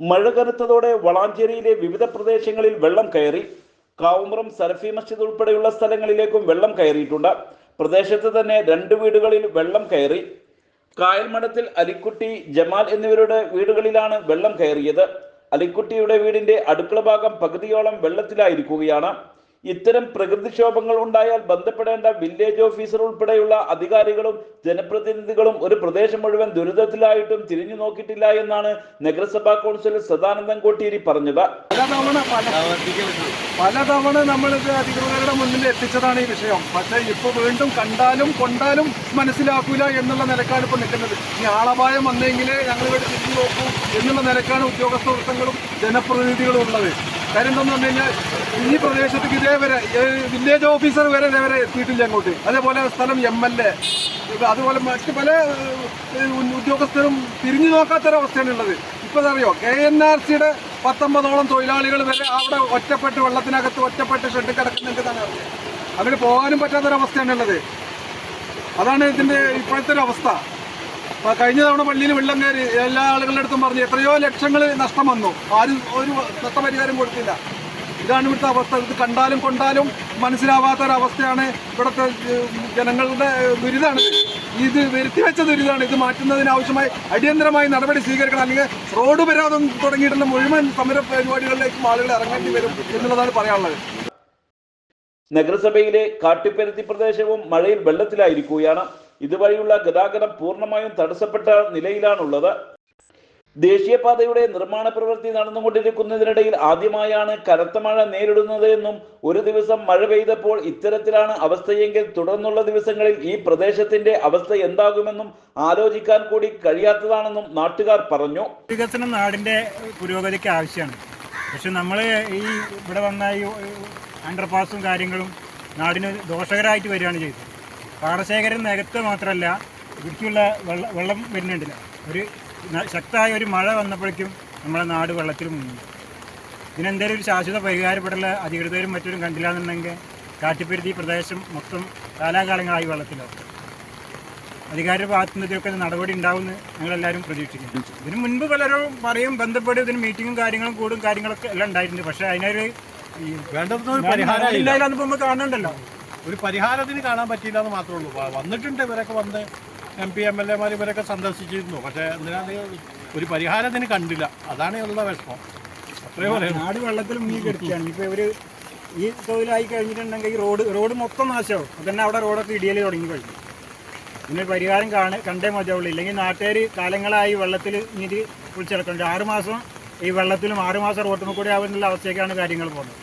മഴ കനത്തതോടെ വളാഞ്ചേരിയിലെ വിവിധ പ്രദേശങ്ങളിൽ വെള്ളം കയറി കാവുമ്പ്രം സരഫി മസ്ജിദ് ഉൾപ്പെടെയുള്ള സ്ഥലങ്ങളിലേക്കും വെള്ളം കയറിയിട്ടുണ്ട്. പ്രദേശത്ത് തന്നെ രണ്ട് വീടുകളിൽ വെള്ളം കയറി കായൽമഠത്തിൽ അലിക്കുട്ടി ജമാൽ എന്നിവരുടെ വീടുകളിലാണ് വെള്ളം കയറിയത്. അലിക്കുട്ടിയുടെ വീടിന്റെ അടുക്കള ഭാഗം പകുതിയോളം വെള്ളത്തിലായിരിക്കുകയാണ്. ഇത്തരം പ്രകൃതിക്ഷോഭങ്ങൾ ഉണ്ടായാൽ ബന്ധപ്പെടേണ്ട വില്ലേജ് ഓഫീസർ ഉൾപ്പെടെയുള്ള അധികാരികളും ജനപ്രതിനിധികളും ഒരു പ്രദേശം മുഴുവൻ ദുരിതത്തിലായിട്ടും തിരിഞ്ഞു നോക്കിയിട്ടില്ല എന്നാണ് നഗരസഭാ കൗൺസിലർ സദാനന്ദൻ കോട്ടീരി പറഞ്ഞത്. പലതവണ പല പലതവണ നമ്മളിത് അധികൃതരുടെ മുന്നിൽ എത്തിച്ചതാണ് ഈ വിഷയം. പക്ഷേ ഇപ്പൊ വീണ്ടും കണ്ടാലും കൊണ്ടാലും മനസ്സിലാക്കൂല എന്നുള്ള നിലക്കാണ് ഇപ്പൊ നിൽക്കുന്നത്. ഈ ആളപായം വന്നെങ്കിലേ ഞങ്ങൾ ഇവിടെ തിരിഞ്ഞു നോക്കൂ എന്നുള്ള നിലക്കാണ് ഉദ്യോഗസ്ഥ വൃത്തങ്ങളും ജനപ്രതിനിധികളും ഉള്ളത്. കാര്യം എന്താണെന്ന് പറഞ്ഞു കഴിഞ്ഞാൽ ഈ പ്രദേശത്തേക്ക് ഇതേവരെ വില്ലേജ് ഓഫീസർ വരെ ഇതേവരെ എത്തിയിട്ടില്ല അങ്ങോട്ട്. അതേപോലെ സ്ഥലം എം എൽ എ അതുപോലെ മറ്റ് പല ഉദ്യോഗസ്ഥരും തിരിഞ്ഞു നോക്കാത്തൊരവസ്ഥയാണ് ഉള്ളത്. ഇപ്പോൾ അറിയോ? കെ എൻ ആർ സിയുടെ പത്തൊമ്പതോളം തൊഴിലാളികൾ വരെ അവിടെ ഒറ്റപ്പെട്ട് വെള്ളത്തിനകത്ത് ഒറ്റപ്പെട്ട് ഷെഡ് കിടക്കുന്നുണ്ടെന്നാണ് അറിഞ്ഞത്. അങ്ങോട്ട് പോകാനും പറ്റാത്തൊരവസ്ഥയാണ് ഉള്ളത്. അതാണ് ഇതിന്റെ ഇപ്പോഴത്തെ ഒരു അവസ്ഥ കഴിഞ്ഞ തവണ പള്ളിയിൽ വെള്ളം കയറി എല്ലാ ആളുകളുടെ അടുത്തും പറഞ്ഞു എത്രയോ ലക്ഷങ്ങൾ നഷ്ടം വന്നു. ആരും ഒരു നഷ്ടപരിഹാരം കൊടുത്തില്ല. ഇതാണ് ഇവിടുത്തെ അവസ്ഥ. ഇത് കണ്ടാലും കൊണ്ടാലും മനസ്സിലാവാത്ത ഒരു അവസ്ഥയാണ് ഇവിടുത്തെ ജനങ്ങളുടെ ദുരിതമാണ് ഇത് വരുത്തി വെച്ച ദുരിതമാണ് ഇത് മാറ്റുന്നതിന് ആവശ്യമായി അടിയന്തരമായി നടപടി സ്വീകരിക്കണം. അല്ലെങ്കിൽ റോഡ് പരാതം തുടങ്ങിയിട്ടുള്ള മുഴുവൻ സമര പരിപാടികളിലേക്കും ആളുകൾ ഇറങ്ങേണ്ടി വരും എന്നുള്ളതാണ് പറയാനുള്ളത്. നഗരസഭയിലെ കാട്ടുപരുത്തി പ്രദേശവും മഴയിൽ വെള്ളത്തിലായിരിക്കുകയാണ്. ഇതുവഴിയുള്ള ഗതാഗതം പൂർണമായും തടസ്സപ്പെട്ട നിലയിലാണുള്ളത്. ദേശീയപാതയുടെ നിർമ്മാണ പ്രവൃത്തി നടന്നുകൊണ്ടിരിക്കുന്നതിനിടയിൽ ആദ്യമായാണ് കനത്ത മഴ നേരിടുന്നത് എന്നും ഒരു ദിവസം മഴ പെയ്തപ്പോൾ ഇത്തരത്തിലാണ് അവസ്ഥയെങ്കിൽ തുടർന്നുള്ള ദിവസങ്ങളിൽ ഈ പ്രദേശത്തിന്റെ അവസ്ഥ എന്താകുമെന്നും ആലോചിക്കാൻ കൂടി കഴിയാത്തതാണെന്നും നാട്ടുകാർ പറഞ്ഞു. വികസനം നാടിന്റെ പുരോഗതിക്ക് ആവശ്യമാണ്. പക്ഷെ നമ്മൾ ഈ ഇവിടെ വന്ന ഈ അണ്ടർപാസും കാര്യങ്ങളും നാടിന് ദോഷകരമായിട്ട് വരികയാണ് ചെയ്തത്. പാടശേഖരം നികത്ത് മാത്രമല്ല ഇടുക്കിയുള്ള വെള്ളം വെള്ളം വരുന്നുണ്ടില്ല. ഒരു ശക്തമായ ഒരു മഴ വന്നപ്പോഴേക്കും നമ്മളെ നാട് വെള്ളത്തിൽ മുങ്ങി. ഇതിനെന്തെങ്കിലും ഒരു ശാശ്വത പരിഹാരപ്പെടല അധികൃതരും മറ്റൊരു കണ്ടില്ല എന്നുണ്ടെങ്കിൽ കാട്ടിപ്പരുത്തി പ്രദേശം മൊത്തം കാലാകാലങ്ങളായി വെള്ളത്തിലാവും. അധികാര ഭാഗത്തു നിന്നൊക്കെ നടപടി ഉണ്ടാവുമെന്ന് ഞങ്ങളെല്ലാവരും പ്രതീക്ഷിക്കുന്നു. ഇതിന് മുൻപ് പലരും പറയും ബന്ധപ്പെട്ട് ഇതിന് മീറ്റിങ്ങും കാര്യങ്ങളും കൂടും കാര്യങ്ങളൊക്കെ എല്ലാം ഉണ്ടായിട്ടുണ്ട്. പക്ഷേ അതിനൊരു ഇപ്പോൾ കാണുന്നുണ്ടല്ലോ ഒരു പരിഹാരത്തിന് കാണാൻ പറ്റിയില്ല എന്ന് മാത്രമേ ഉള്ളൂ. വന്നിട്ടുണ്ട് ഇവരൊക്കെ വന്ന് എം പി എം എൽ എമാർ ഇവരൊക്കെ സന്ദർശിച്ചിരുന്നു. പക്ഷേ എന്തിനാണ് ഒരു പരിഹാരത്തിന് കണ്ടില്ല. അതാണ് ഉള്ള വിഷമം. അത്രേ പറയാം നാട് വെള്ളത്തിൽ മുങ്ങി കിടക്കുകയാണ് ഇപ്പോൾ ഇവർ ഈ തൊഴിലായി കഴിഞ്ഞിട്ടുണ്ടെങ്കിൽ ഈ റോഡ് റോഡ് മൊത്തം നാശമാവും. അതന്നെ അവിടെ റോഡൊക്കെ ഇടിയൽ തുടങ്ങി കഴിഞ്ഞു. പിന്നെ പരിഹാരം കാണ കണ്ടേ മതിയാവുള്ളൂ. ഇല്ലെങ്കിൽ നാട്ടുകാർ കാലങ്ങളായി വെള്ളത്തിൽ നീതി കുളിച്ചിടക്കുന്നുണ്ട്. ആറുമാസം ഈ വെള്ളത്തിലും ആറുമാസം മാസം റോട്ടുമ്പോൾ കൂടി ആവുന്നുള്ള അവസ്ഥയ്ക്കാണ് കാര്യങ്ങൾ പോകുന്നത്.